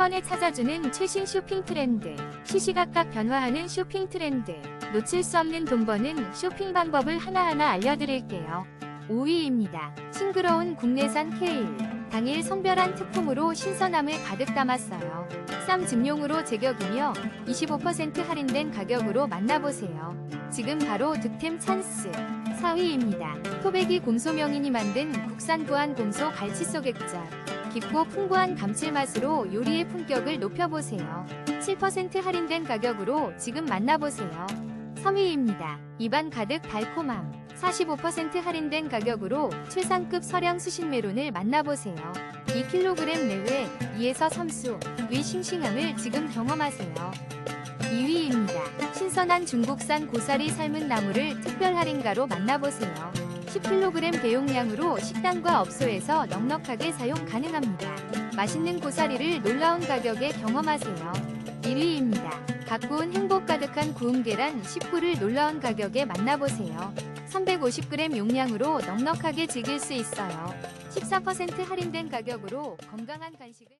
번에 찾아주는 최신 쇼핑 트렌드, 시시각각 변화하는 쇼핑 트렌드, 놓칠 수 없는 돈 버는 쇼핑 방법을 하나하나 알려드릴게요. 5위입니다. 싱그러운 국내산 케일. 당일 성별한 특품으로 신선함을 가득 담았어요. 쌈 증용으로 제격이며 25% 할인된 가격으로 만나보세요. 지금 바로 득템 찬스. 4위입니다. 토백이 곰소명인이 만든 국산 부안 곰소 갈치소 객자. 깊고 풍부한 감칠맛으로 요리의 품격을 높여보세요. 7% 할인된 가격으로 지금 만나보세요. 3위입니다. 입안 가득 달콤함. 45% 할인된 가격으로 최상급 서량 수신 메론을 만나보세요. 2kg 내외 2에서 3수 위 싱싱함을 지금 경험하세요. 2위입니다. 신선한 중국산 고사리 삶은 나물을 특별 할인가로 만나보세요. 10kg 대용량으로 식당과 업소에서 넉넉하게 사용 가능합니다. 맛있는 고사리를 놀라운 가격에 경험하세요. 1위입니다. 가꾸운 행복 가득한 구운 계란 10구를 놀라운 가격에 만나보세요. 350g 용량으로 넉넉하게 즐길 수 있어요. 14% 할인된 가격으로 건강한 간식을